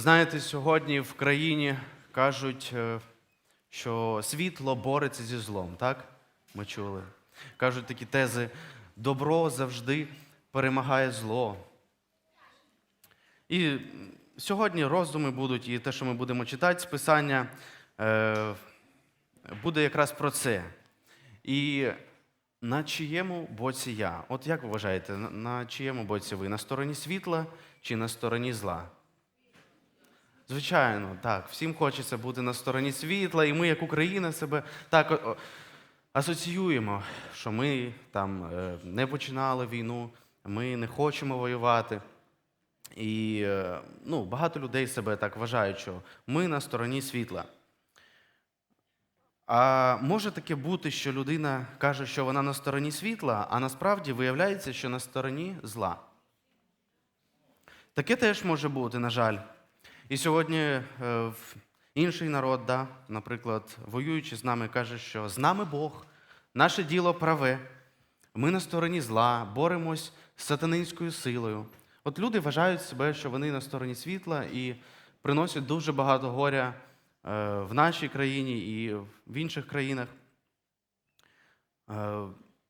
Знаєте, сьогодні в країні кажуть, е, що світло бореться зі злом, так? Ми чули. Кажуть такі тези: добро завжди перемагає зло. І сьогодні роздуми будуть, і те, що ми будемо читати з Писання, е, буде якраз про це. І на чиєму боці я? От як ви вважаєте, на- чиєму боці ви? На стороні світла чи на стороні зла? Звичайно, так. Всім хочеться бути на стороні світла, і ми, як Україна, себе так асоціюємо, що ми там е, не починали війну, ми не хочемо воювати. І е, ну, багато людей себе так вважають, що ми на стороні світла. А може таке бути, що людина каже, що вона на стороні світла, а насправді виявляється, що на стороні зла. Таке теж може бути, на жаль. І сьогодні е, інший народ, да, наприклад, воюючи з нами, каже, що з нами Бог, наше діло праве, ми на стороні зла, боремось з сатанинською силою. От люди вважають себе, що вони на стороні світла і приносять дуже багато горя е, в нашій країні і в інших країнах. Е,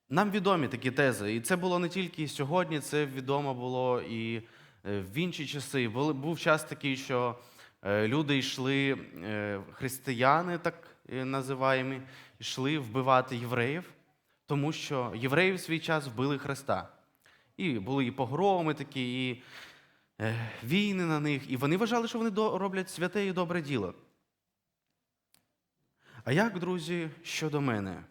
Нам відомі такі тези, і це було не тільки сьогодні, це відомо було і в інші часи. Був час такий, що е, люди йшли, е, християни, так е, називаємо, йшли вбивати євреїв, тому що євреї в свій час вбили Христа. І були і погроми такі, і е, війни на них, і вони вважали, що вони роблять святе і добре діло. А як, друзі, щодо мене?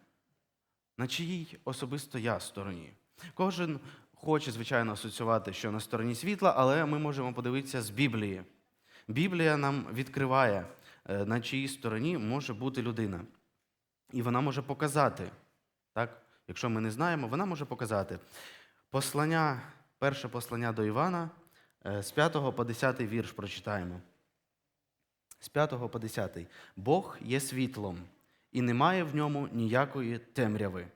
На чиїй особисто я стороні? Кожен хоче, звичайно, асоціювати, що на стороні світла, але ми можемо подивитися з Біблії. Біблія нам відкриває, е, на чиїй стороні може бути людина. І вона може показати, так? якщо ми не знаємо, вона може показати. Послання, перше послання до Івана, е, з 5 по 10 вірш прочитаємо. З 5 по 10. Бог є світлом, і немає в ньому ніякої темряви.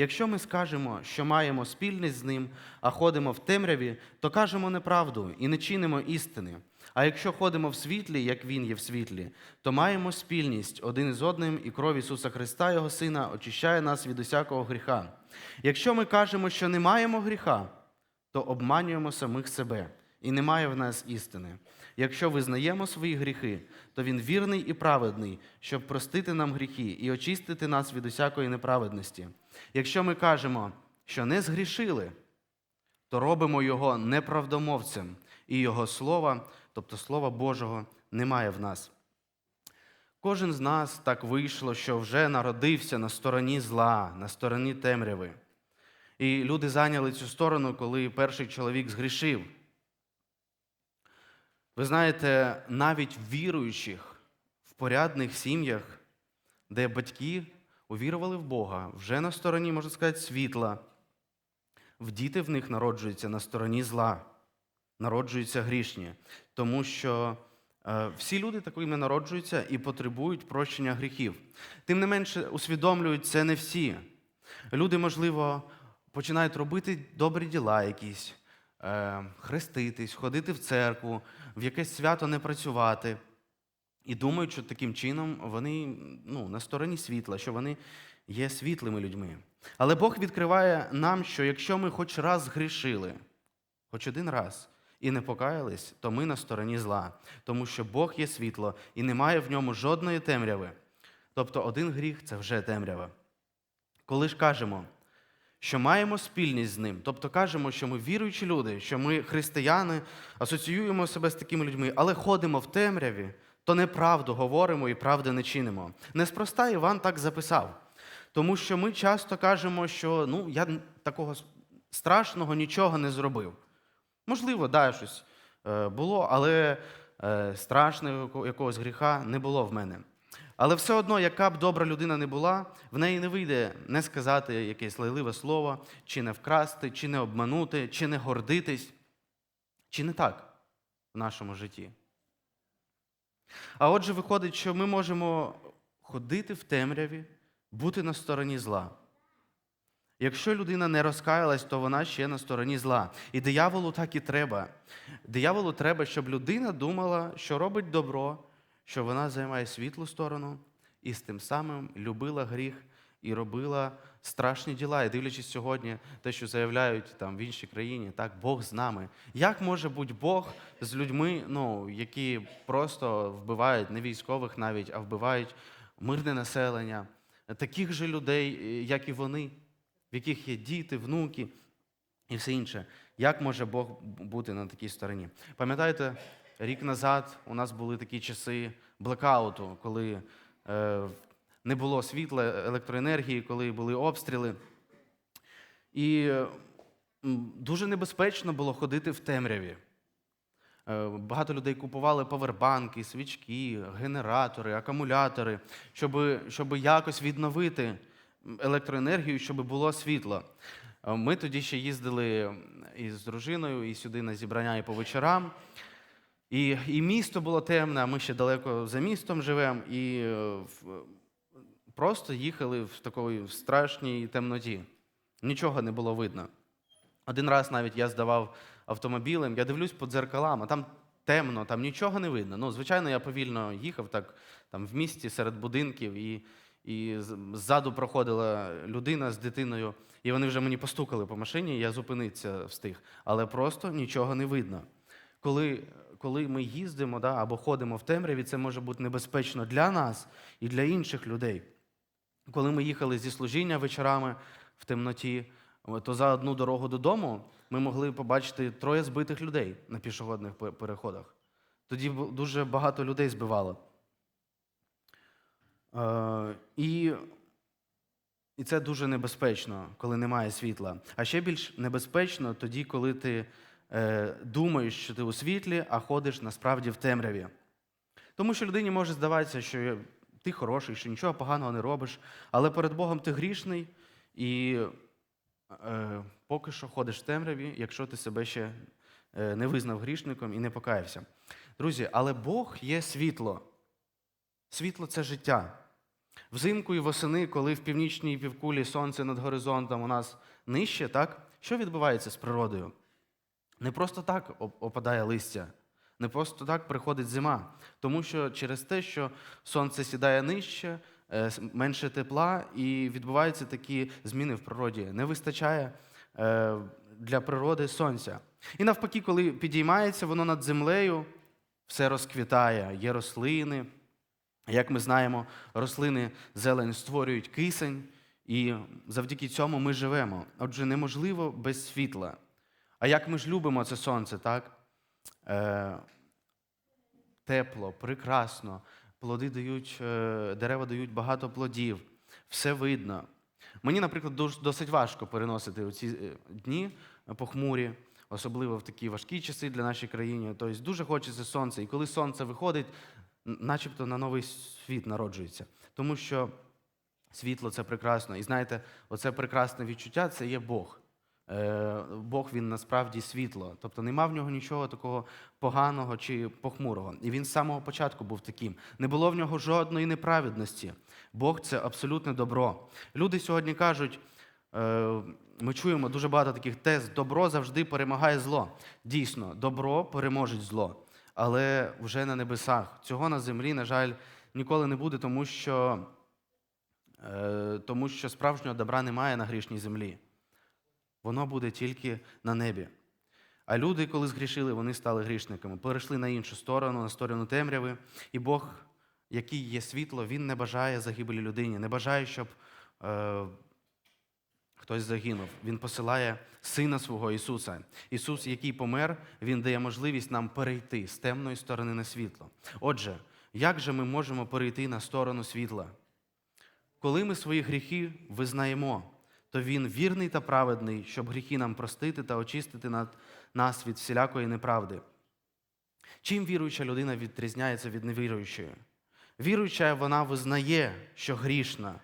Якщо ми скажемо, що маємо спільність з ним, а ходимо в темряві, то кажемо неправду і не чинимо істини. А якщо ходимо в світлі, як Він є в світлі, то маємо спільність один із одним, і кров Ісуса Христа, Його Сина, очищає нас від усякого гріха. Якщо ми кажемо, що не маємо гріха, то обманюємо самих себе, і немає в нас істини. Якщо визнаємо свої гріхи, то він вірний і праведний, щоб простити нам гріхи і очистити нас від усякої неправедності. Якщо ми кажемо, що не згрішили, то робимо його неправдомовцем, і його слова, тобто Слова Божого, немає в нас. Кожен з нас так вийшло, що вже народився на стороні зла, на стороні темряви. І люди зайняли цю сторону, коли перший чоловік згрішив. Ви знаєте, навіть віруючих, в порядних сім'ях, де батьки увірували в Бога, вже на стороні, можна сказати, світла, в діти в них народжуються на стороні зла, народжуються грішні, тому що е, всі люди такими народжуються і потребують прощення гріхів. Тим не менше, усвідомлюють це не всі. Люди, можливо, починають робити добрі діла якісь, е, хреститись, ходити в церкву, в якесь свято не працювати. І думають, що таким чином вони ну, на стороні світла, що вони є світлими людьми. Але Бог відкриває нам, що якщо ми хоч раз грішили, хоч один раз, і не покаялись, то ми на стороні зла, тому що Бог є світло і немає в ньому жодної темряви. Тобто один гріх це вже темрява. Коли ж кажемо, що маємо спільність з ним, тобто кажемо, що ми віруючі люди, що ми християни, асоціюємо себе з такими людьми, але ходимо в темряві, то неправду говоримо і правди не чинимо. Неспроста Іван так записав. Тому що ми часто кажемо, що ну, я такого страшного нічого не зробив. Можливо, да, щось е, було, але е, страшного якогось гріха не було в мене. Але все одно, яка б добра людина не була, в неї не вийде не сказати якесь лайливе слово, чи не вкрасти, чи не обманути, чи не гордитись. Чи не так в нашому житті? А отже, виходить, що ми можемо ходити в темряві, бути на стороні зла. Якщо людина не розкаялась, то вона ще на стороні зла. І дияволу так і треба. Дияволу треба, щоб людина думала, що робить добро, що вона займає світлу сторону, і з тим самим любила гріх і робила страшні діла. І дивлячись сьогодні, те, що заявляють там в іншій країні, так Бог з нами. Як може бути Бог з людьми, ну, які просто вбивають не військових навіть, а вбивають мирне населення, таких же людей, е, як і вони, в яких є діти, внуки і все інше. Як може Бог бути на такій стороні? Пам'ятаєте, рік назад у нас були такі часи блекауту, коли е, не було світла, електроенергії, коли були обстріли. І е, дуже небезпечно було ходити в темряві. Е, Багато людей купували павербанки, свічки, генератори, акумулятори, щоб, щоб якось відновити електроенергію, щоб було світло. Е, Ми тоді ще їздили із дружиною і сюди на зібрання і по вечорам. І, і місто було темне, а ми ще далеко за містом живемо, і е, просто їхали в такій страшній темноті. Нічого не було видно. Один раз навіть я здавав автомобілем, я дивлюсь по дзеркалам, а там темно, там нічого не видно. Ну, звичайно, я повільно їхав так там в місті серед будинків, і, і ззаду проходила людина з дитиною, і вони вже мені постукали по машині, я зупинитися встиг. Але просто нічого не видно. Коли, коли ми їздимо да, або ходимо в темряві, це може бути небезпечно для нас і для інших людей. Коли ми їхали зі служіння вечорами в темноті, то за одну дорогу додому ми могли побачити троє збитих людей на пішохідних переходах. Тоді дуже багато людей збивало. Е, і, і це дуже небезпечно, коли немає світла. А ще більш небезпечно тоді, коли ти е, думаєш, що ти у світлі, а ходиш насправді в темряві. Тому що людині може здаватися, що ти хороший, що нічого поганого не робиш, але перед Богом ти грішний і е, поки що ходиш в темряві, якщо ти себе ще е, не визнав грішником і не покаявся. Друзі, але Бог є світло. Світло це життя. Взимку і восени, коли в північній півкулі сонце над горизонтом у нас нижче, так? Що відбувається з природою? Не просто так опадає листя, не просто так приходить зима. Тому що через те, що сонце сідає нижче, е, менше тепла, і відбуваються такі зміни в природі. Не вистачає е, для природи сонця. І навпаки, коли підіймається воно над землею, все розквітає, є рослини. Як ми знаємо, рослини зелень створюють кисень, і завдяки цьому ми живемо. Отже, неможливо без світла. А як ми ж любимо це сонце, так? Е, тепло, прекрасно, плоди дають, е, дерева дають багато плодів, все видно. Мені, наприклад, досить важко переносити ці дні похмурі, особливо в такі важкі часи для нашої країни. Тобто дуже хочеться сонця. І коли сонце виходить, начебто на новий світ народжується. Тому що світло це прекрасно. І знаєте, оце прекрасне відчуття це є Бог. Е, Бог він насправді світло. Тобто нема в нього нічого такого поганого чи похмурого. І він з самого початку був таким. Не було в нього жодної неправедності. Бог це абсолютне добро. Люди сьогодні кажуть, е, ми чуємо дуже багато таких тез: добро завжди перемагає зло. Дійсно, добро переможить зло. Але вже на небесах. Цього на землі, на жаль, ніколи не буде, тому що, е, тому що справжнього добра немає на грішній землі. Воно буде тільки на небі. А люди, коли згрішили, вони стали грішниками, перейшли на іншу сторону, на сторону темряви. І Бог, який є світло, Він не бажає загибелі людині, не бажає, щоб е, хтось загинув. Він посилає Сина свого Ісуса. Ісус, який помер, Він дає можливість нам перейти з темної сторони на світло. Отже, як же ми можемо перейти на сторону світла? Коли ми свої гріхи визнаємо, то Він вірний та праведний, щоб гріхи нам простити та очистити нас від всілякої неправди. Чим віруюча людина відрізняється від невіруючої? Віруюча вона визнає, що грішна.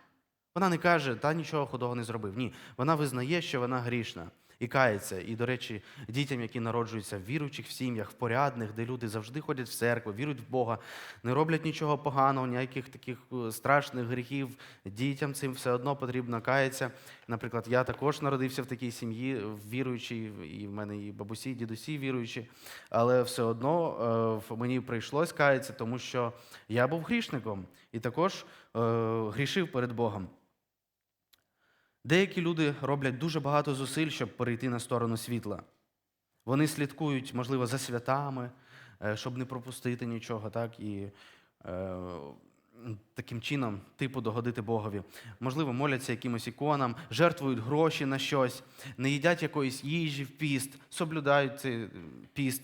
Вона не каже, та нічого худого не зробив. Ні, вона визнає, що вона грішна. І кається. І, до речі, дітям, які народжуються в віруючих в сім'ях, в порядних, де люди завжди ходять в церкву, вірують в Бога, не роблять нічого поганого, ніяких таких е, страшних гріхів. Дітям цим все одно потрібно каятися. Наприклад, я також народився в такій сім'ї, віруючій, і в мене і бабусі, і дідусі віруючі, але все одно е, мені прийшлось каятися, тому що я був грішником і також е, грішив перед Богом. Деякі люди роблять дуже багато зусиль, щоб перейти на сторону світла. Вони слідкують, можливо, за святами, е, щоб не пропустити нічого, так, і е, таким чином, типу, догодити Богові. Можливо, моляться якимось іконам, жертвують гроші на щось, не їдять якоїсь їжі в піст, соблюдають цей е, піст,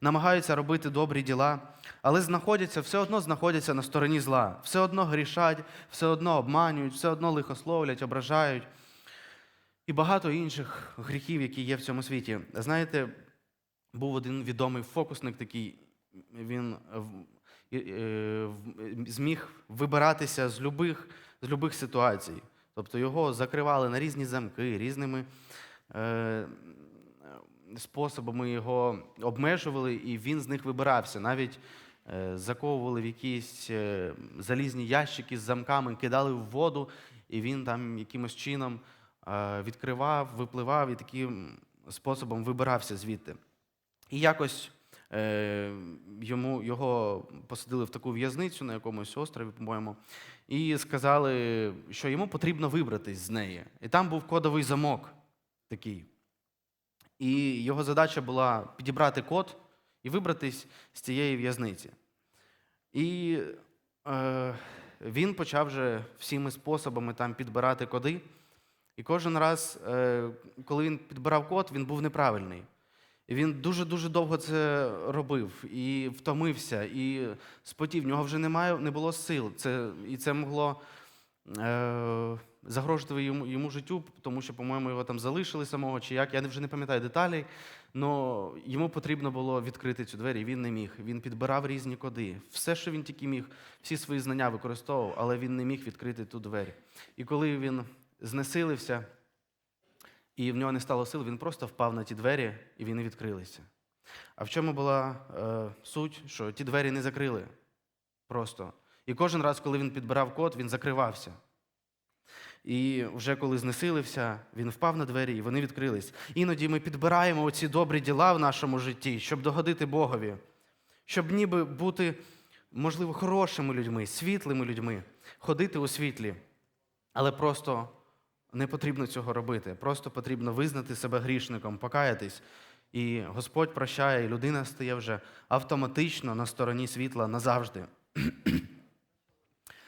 намагаються робити добрі діла, але знаходяться, все одно знаходяться на стороні зла, все одно грішать, все одно обманюють, все одно лихословлять, ображають і багато інших гріхів, які є в цьому світі. Знаєте, був один відомий фокусник такий, він і- е, в- зміг вибиратися з любих, з любих ситуацій. Тобто його закривали на різні замки, різними е, способами його обмежували, і він з них вибирався. Навіть е, заковували в якісь е, залізні ящики з замками, кидали в воду, і він там якимось чином е, відкривав, випливав і таким способом вибирався звідти. І якось е, йому, його посадили в таку в'язницю на якомусь острові, по-моєму, і сказали, що йому потрібно вибратись з неї. І там був кодовий замок такий. І його задача була підібрати код і вибратись з цієї в'язниці. І е, він почав вже всіми способами там підбирати коди. І кожен раз, е, коли він підбирав код, він був неправильний. І він дуже-дуже довго це робив і втомився, і спотів. В нього вже немає, не було сил. Це, і це могло е, загрожувати йому, йому життю, тому що, по-моєму, його там залишили самого чи як. Я вже не пам'ятаю деталей. але йому потрібно було відкрити цю двері, і він не міг. Він підбирав різні коди. Все, що він тільки міг, всі свої знання використовував, але він не міг відкрити ту двері. І коли він знесилився, і в нього не стало сил, він просто впав на ті двері, і вони відкрилися. А в чому була е, суть, що ті двері не закрили просто. І кожен раз, коли він підбирав код, він закривався. І вже коли знесилився, він впав на двері, і вони відкрились. Іноді ми підбираємо оці добрі діла в нашому житті, щоб догодити Богові, щоб ніби бути, можливо, хорошими людьми, світлими людьми, ходити у світлі. Але просто не потрібно цього робити. Просто потрібно визнати себе грішником, покаятись. І Господь прощає, і людина стає вже автоматично на стороні світла назавжди.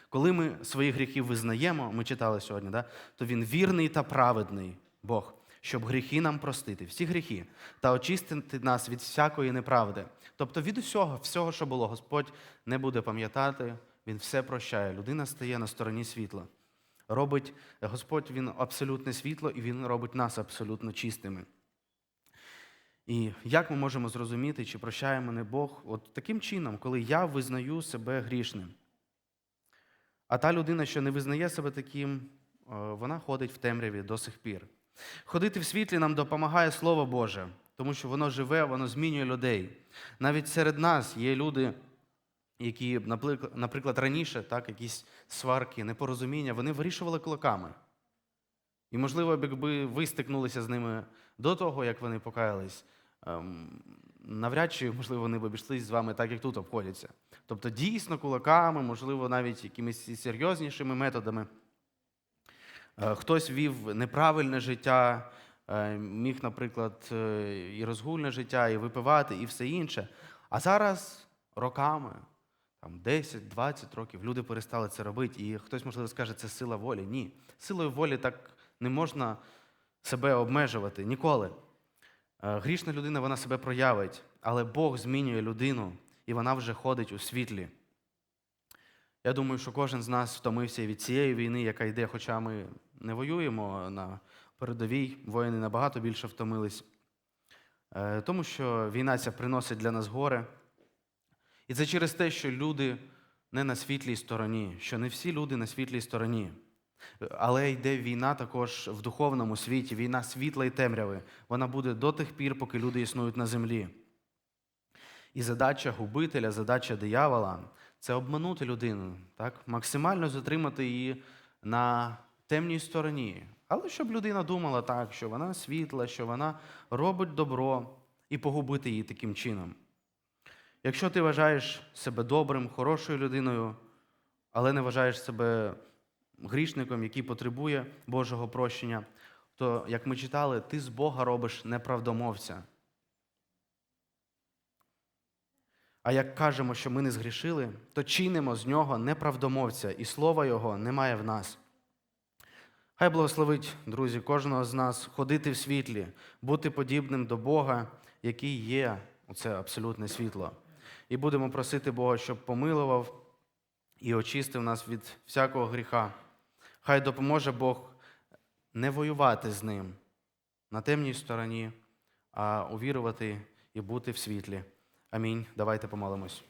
Коли ми своїх гріхів визнаємо, ми читали сьогодні, да, то він вірний та праведний Бог, щоб гріхи нам простити, всі гріхи, та очистити нас від всякої неправди. Тобто від усього, всього, що було, Господь не буде пам'ятати, Він все прощає. Людина стає на стороні світла. Робить Господь Він абсолютне світло, і Він робить нас абсолютно чистими. І як ми можемо зрозуміти, чи прощає мене Бог от таким чином, коли я визнаю себе грішним? А та людина, що не визнає себе таким, е, вона ходить в темряві до сих пір. Ходити в світлі нам допомагає Слово Боже, тому що воно живе, воно змінює людей. Навіть серед нас є люди, які, наприклад- раніше так, якісь сварки, непорозуміння, вони вирішували кулаками. І, можливо, якби ви стикнулися з ними до того, як вони покаялись, ем, навряд чи, можливо, вони б обійшлися з вами так, як тут обходяться. Тобто, дійсно, кулаками, можливо, навіть якимись серйознішими методами. Е, Хтось вів неправильне життя, е, міг, наприклад, е, і розгульне життя, і випивати, і все інше. А зараз роками, там 10-20 років, люди перестали це робити. І хтось, можливо, скаже, це сила волі. Ні. Силою волі так не можна себе обмежувати ніколи. Е, Грішна людина вона себе проявить, але Бог змінює людину, і вона вже ходить у світлі. Я думаю, що кожен з нас втомився від цієї війни, яка йде, хоча ми не воюємо на передовій, воїни набагато більше втомились. Е, Тому що війна ця приносить для нас горе. І це через те, що люди не на світлій стороні, що не всі люди на світлій стороні. Але йде війна також в духовному світі, війна світла і темряви. Вона буде до тих пір, поки люди існують на землі. І задача губителя, задача диявола це обманути людину, так? максимально затримати її на темній стороні. Але щоб людина думала так, що вона світла, що вона робить добро і погубити її таким чином. Якщо ти вважаєш себе добрим, хорошою людиною, але не вважаєш себе грішником, який потребує Божого прощення, то, як ми читали, ти з Бога робиш неправдомовця. А як кажемо, що ми не згрішили, то чинимо з нього неправдомовця, і слова Його немає в нас. Хай благословить, друзі, кожного з нас ходити в світлі, бути подібним до Бога, який є оце абсолютне світло. І будемо просити Бога, щоб помилував і очистив нас від всякого гріха. Хай допоможе Бог не воювати з ним на темній стороні, а увірувати і бути в світлі. Амінь. Давайте помолимось.